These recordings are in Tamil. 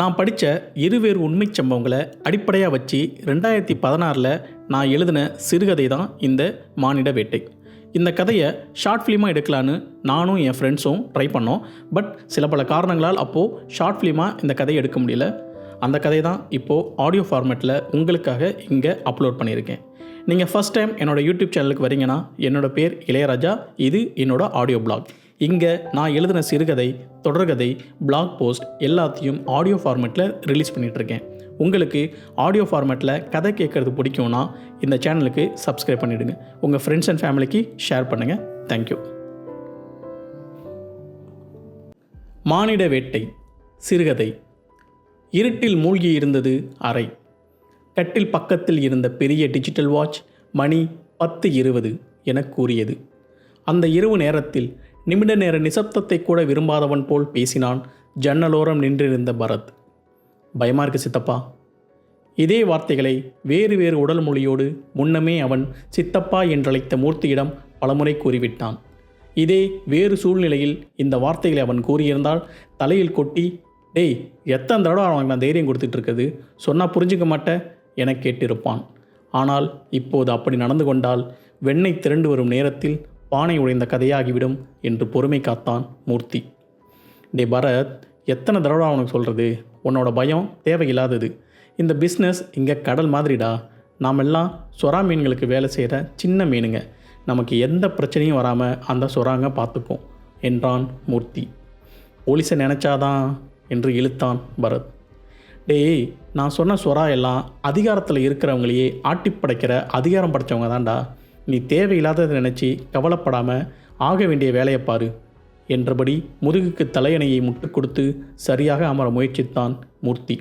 நான் படித்த இருவேறு உண்மைச் சம்பவங்களை அடிப்படையாக வச்சு ரெண்டாயிரத்தி பதினாறில் நான் எழுதின சிறுகதை தான் இந்த மானிட வேட்டை. இந்த கதையை ஷார்ட் ஃபிலிமாக எடுக்கலான்னு நானும் என் ஃப்ரெண்ட்ஸும் ட்ரை பண்ணோம். பட் சில பல காரணங்களால் அப்போது ஷார்ட் ஃபிலிமாக இந்த கதையை எடுக்க முடியல. அந்த கதை தான் இப்போது ஆடியோ ஃபார்மேட்டில் உங்களுக்காக இங்கே அப்லோட் பண்ணியிருக்கேன். நீங்கள் ஃபஸ்ட் டைம் என்னோடய யூடியூப் சேனலுக்கு வரீங்கன்னா என்னோடய பேர் இளையராஜா. இது என்னோடய ஆடியோ பிளாக் இங்கே நான் எழுதின சிறுகதை தொடர்கதை பிளாக் போஸ்ட் எல்லாத்தையும் ஆடியோ ஃபார்மேட்டில் ரிலீஸ் பண்ணிகிட்ருக்கேன் உங்களுக்கு ஆடியோ ஃபார்மேட்டில் கதை கேட்குறது பிடிக்கும்னா இந்த சேனலுக்கு சப்ஸ்கிரைப் பண்ணிவிடுங்க உங்கள் ஃப்ரெண்ட்ஸ் அண்ட் ஃபேமிலிக்கு ஷேர் பண்ணுங்கள் தேங்க்யூ மானிட வேட்டை சிறுகதை. இருட்டில் மூழ்கி இருந்தது அறை. கட்டில் பக்கத்தில் இருந்த பெரிய டிஜிட்டல் வாட்ச் மணி பத்து இருபது என கூறியது. அந்த இரவு நேரத்தில் நிமிட நேர நிசப்தத்தை கூட விரும்பாதவன் போல் பேசினான். ஜன்னலோரம் நின்றிருந்த பரத். பயமா இருக்கு சித்தப்பா. இதே வார்த்தைகளை வேறு வேறு உடல் மொழியோடு முன்னமே அவன் சித்தப்பா என்றழைத்த மூர்த்தியிடம் பலமுறை கூறிவிட்டான். இதே வேறு சூழ்நிலையில் இந்த வார்த்தைகளை அவன் கூறியிருந்தால் தலையில் கொட்டி டேய் எத்தனை தடவை அவனுக்கு நான் தைரியம் கொடுத்துட்டு இருக்குது சொன்னால் புரிஞ்சுக்க மாட்டேன் என கேட்டிருப்பான். ஆனால் இப்போது அப்படி நடந்து கொண்டால் வெண்ணெய் திரண்டு வரும் நேரத்தில் பானை உடைந்த கதையாகிவிடும் என்று பொறுமை காத்தான் மூர்த்தி. டே பரத் எத்தனை தடவை அவனுக்கு சொல்கிறது உன்னோட பயம் தேவையில்லாதது. இந்த பிஸ்னஸ் இங்கே கடல் மாதிரிடா. நாமெல்லாம் சொரா மீன்களுக்கு வேலை செய்கிற சின்ன மீனுங்க. நமக்கு எந்த பிரச்சனையும் வராமல் அந்த சொராங்க பார்த்துக்கும் என்றான் மூர்த்தி. போலீஸை நினச்சாதான் என்று இழுத்தான் பரத். டேய் நான் சொன்ன சொரா எல்லாம் அதிகாரத்தில் இருக்கிறவங்களையே ஆட்டிப்படைக்கிற அதிகாரம் படைத்தவங்க தான்டா நீ தேவையில்லாததை நினச்சி கவலைப்படாமல் ஆக வேண்டிய வேலையை பாரு என்றபடி முதுகுக்கு தலையணையை முட்டு கொடுத்து சரியாக அமர முயற்சித்தான் மூர்த்தி.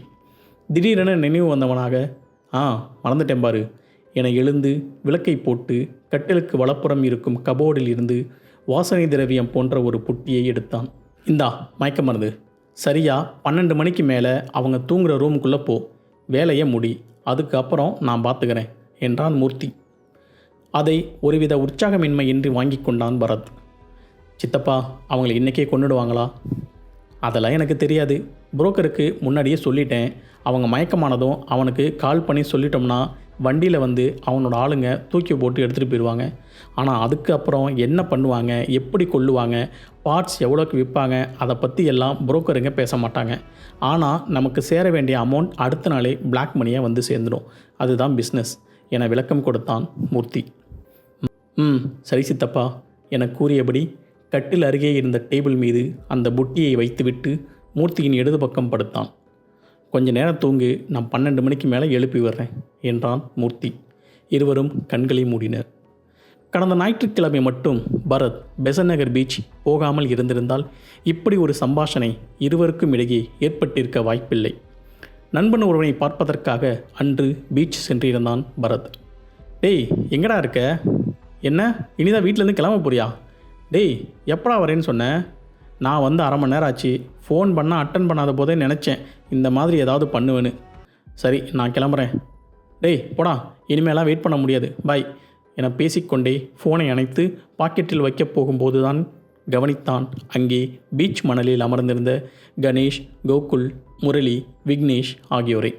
திடீரென நினைவு வந்தவனாக ஆ மறந்துட்டேன் பாரு என எழுந்து விளக்கை போட்டு கட்டிலுக்கு வலப்புறம் இருக்கும் கபோர்டில் இருந்து வாசனை திரவியம் போன்ற ஒரு புட்டியை எடுத்தான். இந்தா மயக்க மருந்து. சரியா பன்னெண்டு மணிக்கு மேலே அவங்க தூங்குகிற ரூமுக்குள்ளே போ. வேலையை முடி. அதுக்கு அப்புறம் நான் பார்த்துக்கிறேன் என்றான் மூர்த்தி. அதை ஒருவித உற்சாகமின்மையின்றி வாங்கி கொண்டான் பரத். சித்தப்பா அவங்களை இன்றைக்கே கொண்டுடுவாங்களா அதெல்லாம் எனக்கு தெரியாது. புரோக்கருக்கு முன்னாடியே சொல்லிட்டேன். அவங்க மயக்கமானதும் அவனுக்கு கால் பண்ணி சொல்லிட்டோம்னா வண்டியில் வந்து அவனோட ஆளுங்க தூக்கி போட்டு எடுத்துகிட்டு போயிடுவாங்க ஆனால் அதுக்கப்புறம் என்ன பண்ணுவாங்க? எப்படி கொள்ளுவாங்க பார்ட்ஸ் எவ்வளோக்கு விற்பாங்க? அதை பற்றி எல்லாம் புரோக்கருங்க பேச மாட்டாங்க. ஆனால் நமக்கு சேர வேண்டிய அமௌண்ட் அடுத்த நாளே பிளாக் மணியாக வந்து சேர்ந்துடும். அதுதான் பிஸ்னஸ் என விளக்கம் கொடுத்தான் மூர்த்தி. ம் சரி சித்தப்பா. என கூறியபடி கட்டில் அருகே இருந்த டேபிள் மீது அந்த புட்டியை வைத்துவிட்டு மூர்த்தியின் இடது பக்கம் படுத்தான். கொஞ்ச நேரம் தூங்கு நான் பன்னெண்டு மணிக்கு மேலே எழுப்பி வர்றேன் என்றான் மூர்த்தி. இருவரும் கண்களை மூடினர். கடந்த ஞாயிற்றுக்கிழமை மட்டும் பரத் பெசன் நகர் பீச் போகாமல் இருந்திருந்தால் இப்படி ஒரு சம்பாஷணை இருவருக்கும் இடையே ஏற்பட்டிருக்க வாய்ப்பில்லை. நண்பன் ஒருவனை பார்ப்பதற்காக அன்று பீச் சென்றிருந்தான் பரத். டேய் எங்கடா இருக்க? என்ன? இனிதான் வீட்டிலேருந்து கிளம்ப போறியா டேய் எப்படா வரேன்னு சொன்னேன் நான் வந்து அரை மணி நேரம் ஆச்சு. ஃபோன் பண்ணால் அட்டன் பண்ணாத போதே நினச்சேன். இந்த மாதிரி ஏதாவது பண்ணுவேன்னு. சரி நான் கிளம்புறேன். டேய் போடா. இனிமேலாம் வெயிட் பண்ண முடியாது. பாய் என பேசிக்கொண்டே ஃபோனை அணைத்து பாக்கெட்டில் வைக்கப் போகும்போது தான் கவனித்தான். அங்கே பீச் மணலில் அமர்ந்திருந்த கணேஷ் கோகுல் முரளி விக்னேஷ் ஆகியோரை.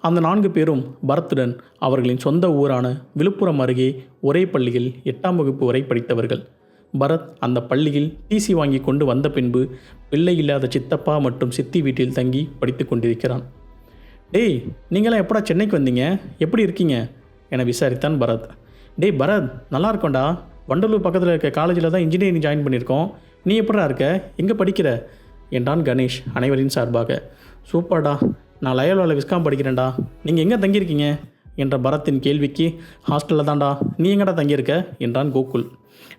அந்த நான்கு பேரும் பரத்துடன் அவர்களின் சொந்த ஊரான விழுப்புரம் அருகே ஒரே பள்ளியில் எட்டாம் வகுப்பு வரை படித்தவர்கள். பரத் அந்த பள்ளியில் டிசி வாங்கி கொண்டு வந்த பின்பு பிள்ளை இல்லாத சித்தப்பா மற்றும் சித்தி வீட்டில் தங்கி படித்து கொண்டிருக்கிறான். டேய் நீங்களாம் எப்படா சென்னைக்கு வந்தீங்க? எப்படி இருக்கீங்க? என விசாரித்தான் பரத். டேய் பரத் நல்லா இருக்கோண்டா வண்டலூர் பக்கத்தில் இருக்க காலேஜில் தான் இன்ஜினியரிங் ஜாயின் பண்ணியிருக்கோம். நீ எப்படா இருக்க? எங்கே படிக்கிற? என்றான் கணேஷ் அனைவரின் சார்பாக. சூப்பர்டா. நான் லயோலாவில் விஸ்காம் படிக்கிறேன்டா. நீங்கள் எங்கே தங்கியிருக்கீங்க? என்ற பரத்தின் கேள்விக்கு ஹாஸ்டலில் தான்டா. நீ எங்கடா தங்கியிருக்க? என்றான் கோகுல்.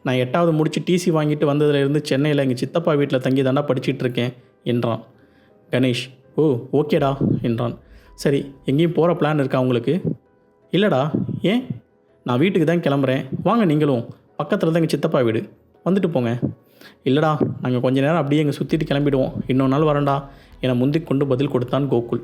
நான் எட்டாவது முடித்து டிசி வாங்கிட்டு வந்ததுலேருந்து சென்னையில் எங்கள் சித்தப்பா வீட்டில் தங்கி தாண்டா படிச்சுட்டு இருக்கேன் என்றான். கணேஷ் ஓ ஓகேடா என்றான். சரி எங்கேயும் போகிற பிளான் இருக்கா உங்களுக்கு? இல்லைடா ஏன்? நான் வீட்டுக்கு தான் கிளம்புறேன். வாங்க நீங்களும். பக்கத்தில் தான் எங்கள் சித்தப்பா வீடு. வந்துட்டு போங்க. இல்லைடா நாங்கள் கொஞ்ச நேரம் அப்படியே எங்கள் சுற்றிட்டு கிளம்பிடுவோம். இன்னொரு நாள் வரேன்டா. என முந்திக் கொண்டு பதில் கொடுத்தான் கோகுல்.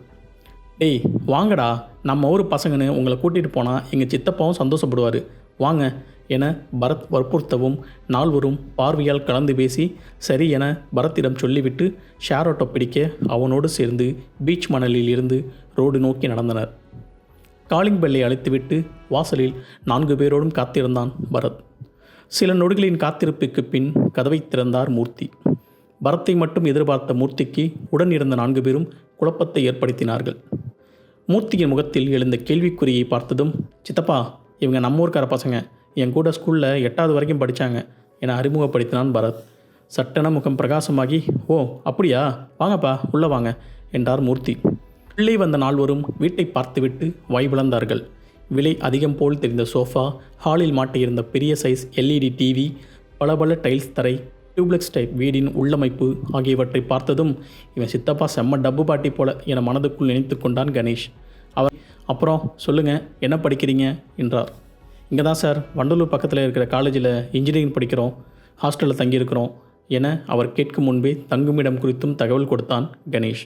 டேய் வாங்கடா. நம்ம ஊர் பசங்கன்னு உங்களை கூட்டிகிட்டு போனால் எங்கள் சித்தப்பாவும் சந்தோஷப்படுவார். வாங்க என பரத் வற்புறுத்தவும் நால்வரும் பார்வையால் கலந்து பேசி சரி என பரத்திடம் சொல்லிவிட்டு ஷேர் ஆட்டோ பிடிக்க அவனோடு சேர்ந்து பீச் மணலில் இருந்து ரோடு நோக்கி நடந்தனர். காலிங் பெல்லை அழைத்துவிட்டு வாசலில் நான்கு பேரோடும் காத்திருந்தான் பரத். சில நொடிகளின் காத்திருப்புக்கு பின் கதவை திறந்தார் மூர்த்தி. பரத்தை மட்டும் எதிர்பார்த்த மூர்த்திக்கு உடன் இருந்த நான்கு பேரும் குழப்பத்தை ஏற்படுத்தினார்கள். மூர்த்தியின் முகத்தில் எழுந்த கேள்விக்குறியை பார்த்ததும் சித்தப்பா இவங்க நம்ம ஊர்க்கார பசங்க. என் கூட ஸ்கூலில் எட்டாவது வரைக்கும் படித்தாங்க என அறிமுகப்படுத்தினான் பரத். சட்டென முகம் பிரகாசமாகி ஓ அப்படியா? வாங்கப்பா உள்ளே வாங்க என்றார் மூர்த்தி. உள்ளே வந்த நால்வரும் வீட்டை பார்த்துவிட்டு வாய்விழந்தார்கள் விலை அதிகம் போல் தெரிந்த சோஃபா ஹாலில் மாட்டியிருந்த பெரிய சைஸ் எல்இடி டிவி பளபள டைல்ஸ் தரை டியூப்ளெக்ஸ் டைப் வீடின் உள்ளமைப்பு ஆகியவற்றை பார்த்ததும் இவன் சித்தப்பா செம்ம டப்பு பாட்டி போல என மனதுக்குள் நினைத்து கொண்டான் கணேஷ். அவர் அப்புறம் சொல்லுங்கள் என்ன படிக்கிறீங்க? என்றார். இங்கே தான் சார் வண்டலூர் பக்கத்தில் இருக்கிற காலேஜில் இன்ஜினியரிங் படிக்கிறோம் ஹாஸ்டலில் தங்கியிருக்கிறோம் என அவர் கேட்கும் முன்பே தங்குமிடம் குறித்தும் தகவல் கொடுத்தான் கணேஷ்.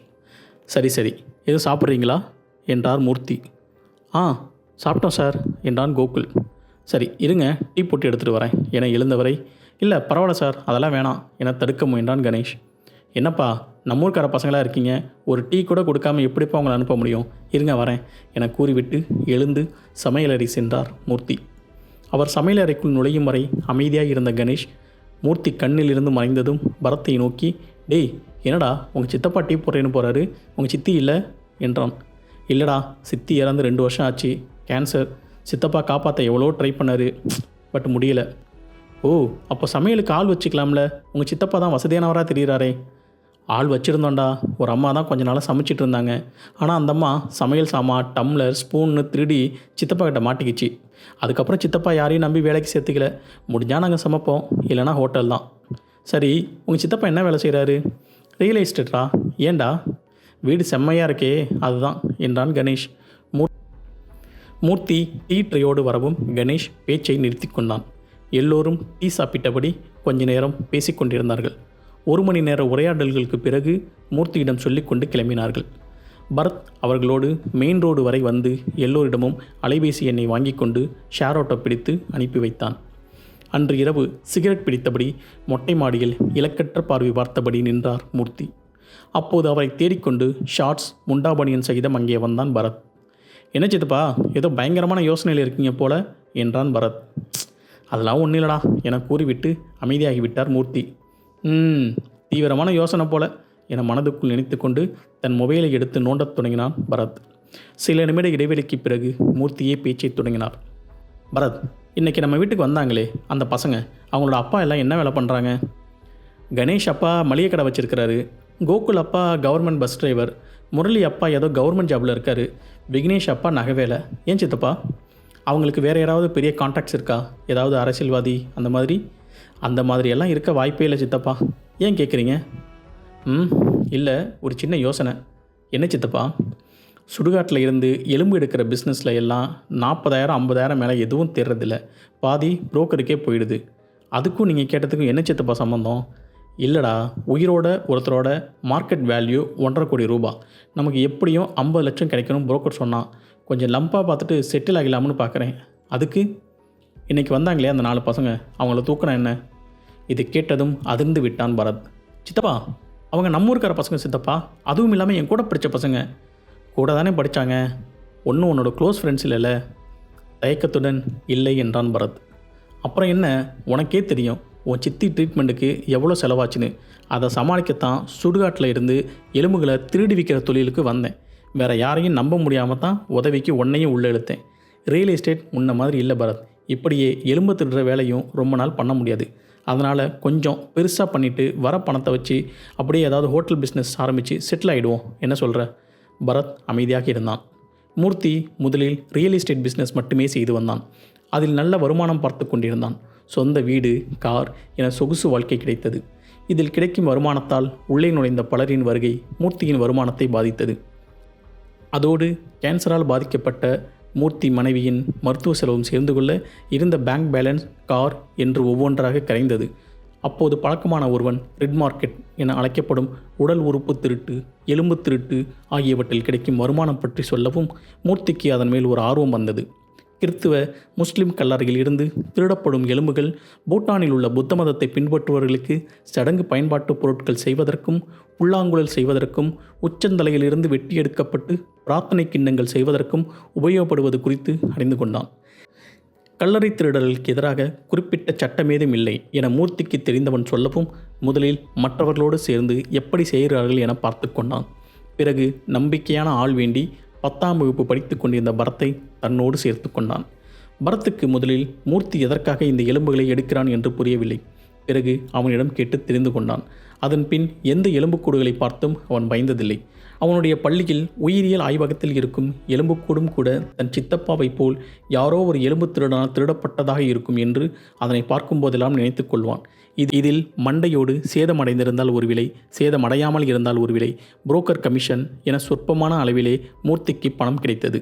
சரி சரி எதுவும் சாப்பிட்றீங்களா? என்றார் மூர்த்தி. ஆ சாப்பிட்டோம் சார் என்றான் கோகுல். சரி இருங்க டீ போட்டு எடுத்துகிட்டு வரேன் என எழுந்தவரை இல்லை பரவாயில்ல சார். அதெல்லாம் வேணாம். என தடுக்க முயன்றான் கணேஷ். என்னப்பா நம்ம ஊர்க்கார பசங்களாக இருக்கீங்க? ஒரு டீ கூட கொடுக்காம எப்படிப்பா உங்களை அனுப்ப முடியும்? இருங்க வரேன். என கூறிவிட்டு எழுந்து சமையலறை சென்றார் மூர்த்தி. அவர் சமையலறைக்குள் நுழையும் வரை அமைதியாக இருந்த கணேஷ் மூர்த்தி கண்ணில் இருந்து மறைந்ததும் பரத்தை நோக்கி டேய் என்னடா உங்கள் சித்தப்பா டீ போடுறேன்னு போகிறாரு உங்கள் சித்தி இல்லை? என்றான். இல்லைடா சித்தி இறந்து ரெண்டு வருஷம் ஆச்சு. கேன்சர் சித்தப்பா காப்பாற்ற எவ்வளோ ட்ரை பண்ணார். பட் முடியலை. ஓ அப்போ சமையலுக்கு ஆள் வச்சுக்கலாம்ல. உங்கள் சித்தப்பா தான் வசதியானவராக தெரிகிறாரே ஆள் வச்சுருந்தோண்டா ஒரு அம்மா தான் கொஞ்ச நாளாக சமைச்சிட்டு இருந்தாங்க. ஆனால் அந்த அம்மா சமையல் சாமான் டம்ளர் ஸ்பூன்னு திருடி சித்தப்பா கிட்ட மாட்டிக்கிச்சு. அதுக்கப்புறம் சித்தப்பா யாரையும் நம்பி வேலைக்கு சேர்த்துக்கல. முடிஞ்சால் நாங்கள் சமைப்போம். இல்லைனா ஹோட்டல் தான். சரி உங்கள் சித்தப்பா என்ன வேலை செய்கிறாரு ரியல் எஸ்டேட்டா ஏண்டா வீடு செம்மையாக இருக்கே. அதுதான் என்றான் கணேஷ். மூ மூர்த்தி டீ ட்ரையோடு வரவும் கணேஷ் பேச்சை நிறுத்தி கொண்டான். எல்லோரும் டீ சாப்பிட்டபடி கொஞ்ச நேரம் பேசிக்கொண்டிருந்தார்கள். ஒரு மணி நேர உரையாடல்களுக்கு பிறகு மூர்த்தியிடம் சொல்லிக்கொண்டு கிளம்பினார்கள். பரத் அவர்களோடு மெயின் ரோடு வரை வந்து எல்லோரிடமும் அலைபேசி எண்ணை வாங்கி கொண்டு ஷேர் ஆட்டோ பிடித்து அனுப்பி வைத்தான். அன்று இரவு சிகரெட் பிடித்தபடி மொட்டை மாடியில் இலக்கற்ற பார்வை பார்த்தபடி நின்றார் மூர்த்தி. அப்போது அவரை தேடிக்கொண்டு ஷார்ட்ஸ் முண்டாபணியன் சகிதம் அங்கே வந்தான் பரத். என்ன சித்தப்பா ஏதோ பயங்கரமான யோசனையில் இருக்கீங்க போல என்றான் பரத். அதெல்லாம் ஒன்றும் இல்லடா. என கூறிவிட்டு அமைதியாகிவிட்டார் மூர்த்தி. ம் தீவிரமான யோசனை போல என மனதுக்குள் நினைத்துக்கொண்டு தன் மொபைலை எடுத்து நோண்டத் தொடங்கினான் பரத். சில நிமிட இடைவெளிக்கு பிறகு மூர்த்தியே பேச்சை தொடங்கினார். பரத் இன்றைக்கி நம்ம வீட்டுக்கு வந்தாங்களே அந்த பசங்க அவங்களோட அப்பா எல்லாம் என்ன வேலை பண்ணுறாங்க கணேஷ் அப்பா மளிகை கடை வச்சுருக்கிறாரு. கோகுல் அப்பா கவர்மெண்ட் பஸ் டிரைவர். முரளி அப்பா ஏதோ கவர்மெண்ட் ஜாபில் இருக்காரு. விக்னேஷ் அப்பா நகை வேலை. ஏன் சித்தப்பா? அவங்களுக்கு வேறு யாராவது பெரிய கான்டாக்ட்ஸ் இருக்கா? ஏதாவது அரசியல்வாதி அந்த மாதிரி? அந்த மாதிரியெல்லாம் இருக்க வாய்ப்பே இல்லை சித்தப்பா. ஏன் கேட்குறீங்க ம் இல்லை ஒரு சின்ன யோசனை. என்ன சித்தப்பா? சுடுகாட்டில் இருந்து எலும்பு எடுக்கிற பிஸ்னஸில் எல்லாம் நாற்பதாயிரம் ஐம்பதாயிரம் மேலே எதுவும் தேர்றதில்ல பாதி புரோக்கருக்கே போயிடுது. அதுக்கும் நீங்கள் கேட்டதுக்கும் என்ன சித்தப்பா சம்மந்தம் இல்லைடா உயிரோட ஒருத்தரோட மார்க்கெட் வேல்யூ ஒன்றரை கோடி ரூபா. நமக்கு எப்படியும் ஐம்பது லட்சம் கிடைக்கணும் புரோக்கர் சொன்னான் கொஞ்சம் லம்பாக பார்த்துட்டு செட்டில் ஆகலாம்னு பார்க்குறேன். அதுக்கு? இன்றைக்கி வந்தாங்களே அந்த நாலு பசங்க அவங்கள தூக்கினா என்ன? இது கேட்டதும் அதிர்ந்து விட்டான் பரத். சித்தப்பா அவங்க நம்ம இருக்கிற பசங்க சித்தப்பா அதுவும் இல்லாமல் என் கூட படித்த பசங்க. கூட தானே படித்தாங்க ஒன்றும் உன்னோட க்ளோஸ் ஃப்ரெண்ட்ஸ் இல்லைல்ல. தயக்கத்துடன் இல்லை என்றான் பரத். அப்புறம் என்ன? உனக்கே தெரியும். உன் சித்தி ட்ரீட்மெண்ட்டுக்கு எவ்வளோ செலவாச்சுன்னு அதை சமாளிக்கத்தான் சுடுகாட்டில் இருந்து எலும்புகளை திருடி விற்கிற தொழிலுக்கு வந்தேன். வேறு யாரையும் நம்ப முடியாமல் தான் உதவிக்கு உன்னையும் உள்ளே இழுத்தேன். ரியல் எஸ்டேட் முன்ன மாதிரி இல்லை பரத். இப்படியே எலும்பு திருடுற வேலையும் ரொம்ப நாள் பண்ண முடியாது. அதனால் கொஞ்சம் பெருசாக பண்ணிவிட்டு வர பணத்தை வச்சு அப்படியே ஏதாவது ஹோட்டல் பிஸ்னஸ் ஆரம்பித்து செட்டில் ஆகிடுவோம் என்ன சொல்கிற பரத் அமைதியாக இருந்தான். மூர்த்தி முதலில் ரியல் எஸ்டேட் பிஸ்னஸ் மட்டுமே செய்து வந்தான். அதில் நல்ல வருமானம் பார்த்து கொண்டிருந்தான். சொந்த வீடு கார் என சொகுசு வாழ்க்கை கிடைத்தது. இதில் கிடைக்கும் வருமானத்தால் உள்ளே நுழைந்த பலரின் வருகை மூர்த்தியின் வருமானத்தை பாதித்தது. அதோடு கேன்சரால் பாதிக்கப்பட்ட மூர்த்தி மனைவியின் மருத்துவ செலவும் சேர்ந்து கொள்ள இருந்த பேங்க் பேலன்ஸ் கார் என்று ஒவ்வொன்றாக கரைந்தது. அப்போது பழக்கமான ஒருவன் ரெட் மார்க்கெட் என அழைக்கப்படும் உடல் உறுப்பு திருட்டு எலும்பு திருட்டு ஆகியவற்றில் கிடைக்கும் வருமானம் பற்றி சொல்லவும் மூர்த்திக்கு அதன் மேல் ஒரு ஆர்வம் வந்தது. கிறித்துவ முஸ்லிம் கல்லறையில் இருந்து திருடப்படும் எலும்புகள் பூட்டானில் உள்ள புத்த மதத்தை பின்பற்றுபவர்களுக்கு சடங்கு பயன்பாட்டு பொருட்கள் செய்வதற்கும் புல்லாங்குழல் செய்வதற்கும் உச்சந்தலையிலிருந்து வெட்டி எடுக்கப்பட்டு பிரார்த்தனை கிண்ணங்கள் செய்வதற்கும் உபயோகப்படுவது குறித்து அறிந்து கொண்டான். கல்லறை திருடர்களுக்கு எதிராக குறிப்பிட்ட சட்டமேதும் இல்லை என மூர்த்திக்கு தெரிந்தவன் சொல்லவும் முதலில் மற்றவர்களோடு சேர்ந்து எப்படி செய்கிறார்கள் என பார்த்து கொண்டான். பிறகு நம்பிக்கையான ஆள் வேண்டி பத்தாம் வகுப்பு படித்து கொண்டிருந்த பரத்தை தன்னோடு சேர்த்து கொண்டான். பரத்துக்கு முதலில் மூர்த்தி எதற்காக இந்த எலும்புகளை எடுக்கிறான்? என்று புரியவில்லை. பிறகு அவனிடம் கேட்டு தெரிந்து கொண்டான். அதன் பின் எந்த எலும்புக்கூடுகளை பார்த்தும் அவன் பயந்ததில்லை. அவனுடைய பள்ளியில் உயிரியல் ஆய்வகத்தில் இருக்கும் எலும்புக்கூடும் கூட தன் சித்தப்பாவைப் போல் யாரோ ஒரு எலும்பு திருடனால் திருடப்பட்டதாக இருக்கும் என்று அதனை பார்க்கும்போதெல்லாம் நினைத்து கொள்வான். இது இதில் மண்டையோடு சேதமடைந்திருந்தால் ஒரு விலை சேதமடையாமல் இருந்தால் ஒரு விலை புரோக்கர் கமிஷன் என சொற்பமான அளவிலே மூர்த்திக்கு பணம் கிடைத்தது.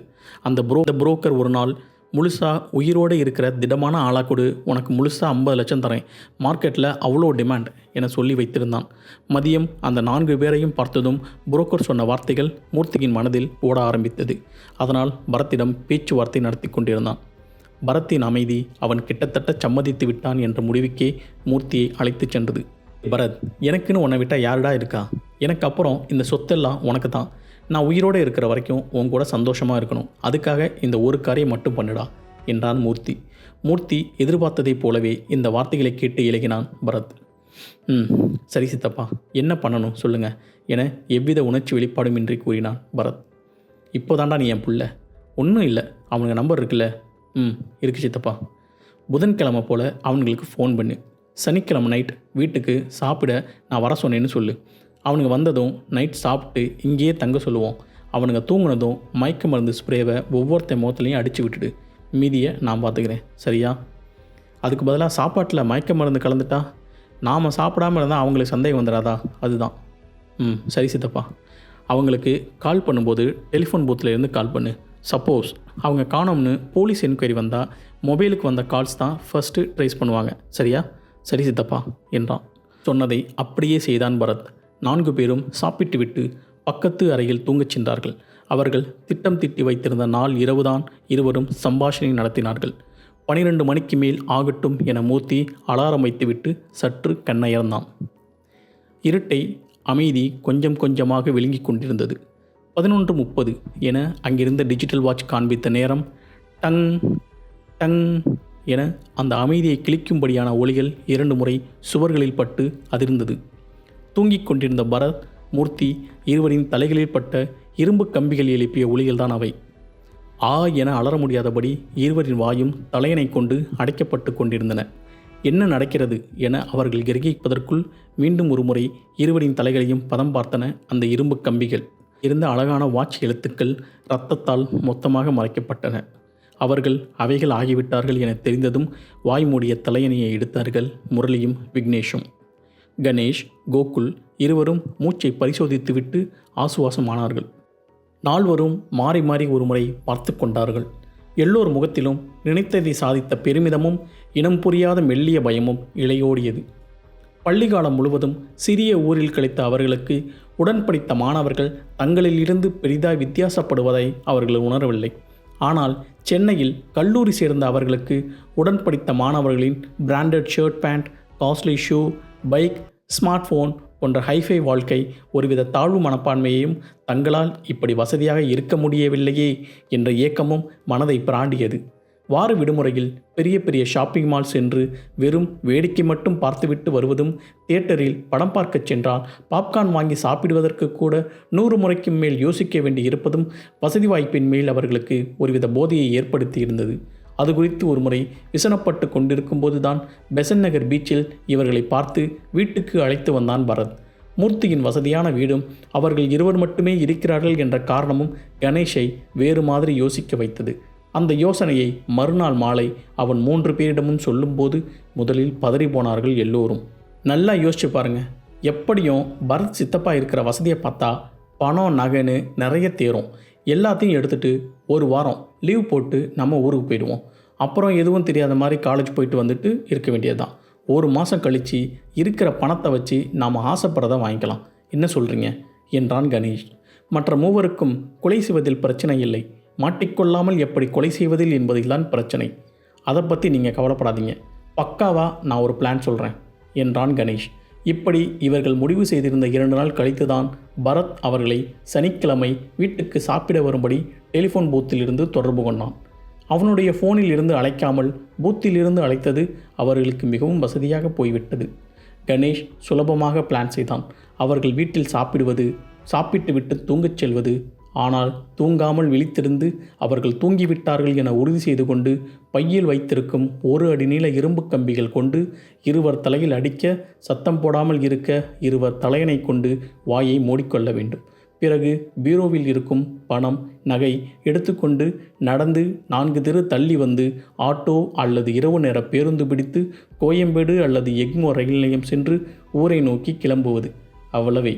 அந்த புரோ புரோக்கர் ஒரு நாள் முழுசா உயிரோடு இருக்கிற திடமான ஆளாக கொடு உனக்கு முழுசா ஐம்பது லட்சம் தரேன் மார்க்கெட்டில் அவ்வளோ டிமாண்ட் என சொல்லி வைத்திருந்தான். மதியம் அந்த நான்கு பேரையும் பார்த்ததும் புரோக்கர் சொன்ன வார்த்தைகள் மூர்த்தியின் மனதில் ஓட ஆரம்பித்தது. அதனால் பரத்திடம் பேச்சுவார்த்தை நடத்தி கொண்டிருந்தான். பரத்தின் அமைதி அவன் கிட்டத்தட்ட சம்மதித்து விட்டான் என்ற முடிவுக்கே மூர்த்தியை அழைத்துச் சென்றது. பரத் எனக்குன்னு உன்னை விட்டால் யாருடா இருக்கா? எனக்கு அப்புறம் இந்த சொத்தெல்லாம் உனக்கு தான். நான் உயிரோடு இருக்கிற வரைக்கும் உன் கூட சந்தோஷமாக இருக்கணும். அதுக்காக இந்த ஒரு காரியம் மட்டும் பண்ணுடா என்றான் மூர்த்தி. மூர்த்தி எதிர்பார்த்ததைப் போலவே இந்த வார்த்தைகளை கேட்டு இலகினான் பரத். ம் சரி சித்தப்பா என்ன பண்ணணும் சொல்லுங்கள் என எவ்வித உணர்ச்சி வெளிப்பாடுமின்றி கூறினான் பரத். இப்போதாண்டா நீ என் புள்ள. ஒன்றும் இல்லை அவனுங்க நம்பர் இருக்குல்ல ம். இருக்கு சித்தப்பா. புதன்கிழமை போல் அவனுங்களுக்கு ஃபோன் பண்ணு. சனிக்கிழமை நைட் வீட்டுக்கு சாப்பிட நான் வர சொன்னேன்னு சொல்லு. அவனுங்க வந்ததும் நைட் சாப்பிட்டு இங்கேயே தங்க சொல்லுவோம். அவனுங்க தூங்கினதும் மயக்க மருந்து ஸ்ப்ரேவை ஒவ்வொருத்த முகத்துலையும் அடித்து விட்டுடு. மீதியை நான் பார்த்துக்கிறேன் சரியா? அதுக்கு பதிலாக சாப்பாட்டில் மயக்க மருந்து கலந்துட்டா? நாம் சாப்பிடாம இருந்தால் அவங்களுக்கு சந்தேகம் வந்துடாதா அதுதான். ம். சரி சித்தப்பா. அவங்களுக்கு கால் பண்ணும்போது டெலிஃபோன் பூத்தில் இருந்து கால் பண்ணு. சப்போஸ் அவங்க காணோம்னு போலீஸ் என்கொயரி வந்தால் மொபைலுக்கு வந்த கால்ஸ் தான் ஃபஸ்ட்டு ட்ரேஸ் பண்ணுவாங்க. சரியா? சரி சித்தப்பா என்றான். சொன்னதை அப்படியே செய்தான் பரத். நான்கு பேரும் சாப்பிட்டுவிட்டு பக்கத்து அறையில் தூங்கச் சென்றார்கள். அவர்கள் திட்டம் திட்டி வைத்திருந்த நாள் இரவுதான் இருவரும் சம்பாஷணை நடத்தினார்கள். பனிரெண்டு மணிக்கு மேல் ஆகட்டும் என மூர்த்தி அலாரம் வைத்துவிட்டு சற்று கண்ணயர்ந்தான். இருட்டை அமைதி கொஞ்சம் கொஞ்சமாக விழுங்கிக் கொண்டிருந்தது. பதினொன்று முப்பது என அங்கிருந்த டிஜிட்டல் வாட்ச் காண்பித்த நேரம் டங் டங் என அந்த அமைதியை கிழிக்கும்படியான ஒளிகள் இரண்டு முறை சுவர்களில் பட்டு அதிர்ந்தது. தூங்கிக் கொண்டிருந்த பரத் மூர்த்தி இருவரின் தலைகளில் பட்ட இரும்பு கம்பிகள் எழுப்பிய ஒளிகள்தான் அவை. ஆ என அலற முடியாதபடி இருவரின் வாயும் தலையணை கொண்டு அடைக்கப்பட்டு கொண்டிருந்தன. என்ன நடக்கிறது என அவர்கள் கிரகிப்பதற்குள் மீண்டும் ஒரு முறை இருவரின் தலைகளையும் பதம் பார்த்தன அந்த இரும்பு கம்பிகள். இருந்த அழகான வாட்ச் எழுத்துக்கள் இரத்தத்தால் மொத்தமாக மறைக்கப்பட்டன. அவர்கள் அவைகள் ஆகிவிட்டார்கள் என தெரிந்ததும் வாய் மூடிய தலையணையை எடுத்தார்கள் முரளியும் விக்னேஷும். கணேஷ் கோகுல் இருவரும் மூச்சை பரிசோதித்துவிட்டு ஆசுவாசமானார்கள். நால்வரும் மாறி மாறி ஒருமுறை பார்த்து கொண்டார்கள். எல்லோர் முகத்திலும் நினைத்ததை சாதித்த பெருமிதமும் இனம் புரியாத மெல்லிய பயமும் இளையோடியது பள்ளிக்காலம் முழுவதும் சிறிய ஊரில் கழித்த அவர்களுக்கு உடன் படித்த மாணவர்கள் தங்களிலிருந்து பெரிதாய் வித்தியாசப்படுவதை அவர்கள் உணரவில்லை. ஆனால் சென்னையில் கல்லூரி சேர்ந்த அவர்களுக்கு உடன் படித்த மாணவர்களின் branded shirt pant costly shoe bike smart phone போன்ற ஹைஃபை வாழ்க்கை ஒருவித தாழ்வு மனப்பான்மையையும் தங்களால் இப்படி வசதியாக இருக்க முடியவில்லையே என்ற ஏக்கமும் மனதை பிராண்டியது. வார விடுமுறையில் பெரிய பெரிய ஷாப்பிங் மால் சென்று வெறும் வேடிக்கை மட்டும் பார்த்துவிட்டு வருவதும் தியேட்டரில் படம் பார்க்கச் சென்றால் பாப்கார்ன் வாங்கி சாப்பிடுவதற்கு கூட நூறு முறைக்கு மேல் யோசிக்க வேண்டி இருப்பதும் வசதி வாய்ப்பின் மேல் அவர்களுக்கு ஒருவித போதையை ஏற்படுத்தி இருந்தது. அது குறித்து ஒருமுறை விசனப்பட்டு கொண்டிருக்கும்போது தான் பெசன் நகர் பீச்சில் இவர்களை பார்த்து வீட்டுக்கு அழைத்து வந்தான் பரத். மூர்த்தியின் வசதியான வீடும் அவர்கள் இருவர் மட்டுமே இருக்கிறார்கள் என்ற காரணமும் கணேஷை வேறு மாதிரி யோசிக்க வைத்தது. அந்த யோசனையை மறுநாள் மாலை அவன் மூன்று பேரிடமும் சொல்லும்போது முதலில் பதறி போனார்கள் எல்லோரும். நல்லா யோசிச்சு பாருங்க. எப்படியும் பரத் சித்தப்பா இருக்கிற வசதியை பார்த்தா பணம் நகைன்னு நிறைய தேரும். எல்லாத்தையும் எடுத்துகிட்டு ஒரு வாரம் லீவ் போட்டு நம்ம ஊருக்கு போயிடுவோம். அப்புறம் எதுவும் தெரியாத மாதிரி காலேஜ் போயிட்டு வந்துட்டு இருக்க வேண்டியதுதான். ஒரு மாதம் கழித்து இருக்கிற பணத்தை வச்சு நாம் ஆசைப்படுறத வாங்கிக்கலாம். என்ன சொல்கிறீங்க என்றான் கணேஷ். மற்ற மூவருக்கும் கொலை செய்வதில் பிரச்சனை இல்லை. மாட்டிக்கொள்ளாமல் எப்படி கொலை செய்வதில் என்பதில்தான் பிரச்சனை. அதை பற்றி நீங்கள் கவலைப்படாதீங்க. பக்காவாக நான் ஒரு பிளான் சொல்கிறேன் என்றான் கணேஷ். இப்படி இவர்கள் முடிவு செய்திருந்த இரண்டு நாள் கழித்து தான் பரத் அவர்களை சனிக்கிழமை வீட்டுக்கு சாப்பிட வரும்படி டெலிஃபோன் பூத்தில் இருந்து தொடர்பு கொண்டான். அவனுடைய ஃபோனில் இருந்து அழைக்காமல் பூத்தில் இருந்து அழைத்தது அவர்களுக்கு மிகவும் வசதியாக போய்விட்டது. கணேஷ் சுலபமாக பிளான் செய்தான். அவர்கள் வீட்டில் சாப்பிடுவது சாப்பிட்டு விட்டு தூங்கச் செல்வது ஆனால் தூங்காமல் விழித்திருந்து அவர்கள் தூங்கிவிட்டார்கள் என உறுதி செய்து கொண்டு பையில் வைத்திருக்கும் ஒரு அடி நீள இரும்பு கம்பிகள் கொண்டு இருவர் தலையில் அடிக்க சத்தம் போடாமல் இருக்க இருவர் தலையணை கொண்டு வாயை மூடிக்கொள்ள வேண்டும். பிறகு பீரோவில் இருக்கும் பணம் நகை எடுத்துக்கொண்டு நடந்து நான்கு தெரு தள்ளி வந்து ஆட்டோ அல்லது இரவு நேர பேருந்து பிடித்து கோயம்பேடு அல்லது எக்மோ ரயில் நிலையம் சென்று ஊரை நோக்கி கிளம்புவது. அவ்வளவே.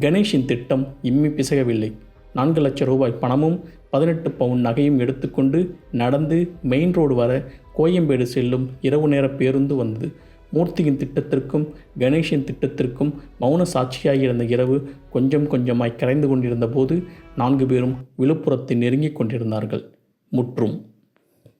கணேஷின் திட்டம் இம்மி பிசகவில்லை. நான்கு லட்சம் ரூபாய் பணமும் பதினெட்டு பவுன் நகையும் எடுத்துக்கொண்டு நடந்து மெயின் ரோடு வர கோயம்பேடு செல்லும் இரவு நேர பேருந்து வந்தது. மூர்த்தியின் திட்டத்திற்கும் கணேஷின் திட்டத்திற்கும் மௌன சாட்சியாகியிருந்த இருந்த இரவு கொஞ்சம் கொஞ்சமாய் கரைந்து கொண்டிருந்த போது நான்கு பேரும் விழுப்புரத்தை நெருங்கிக் கொண்டிருந்தார்கள். முற்றும்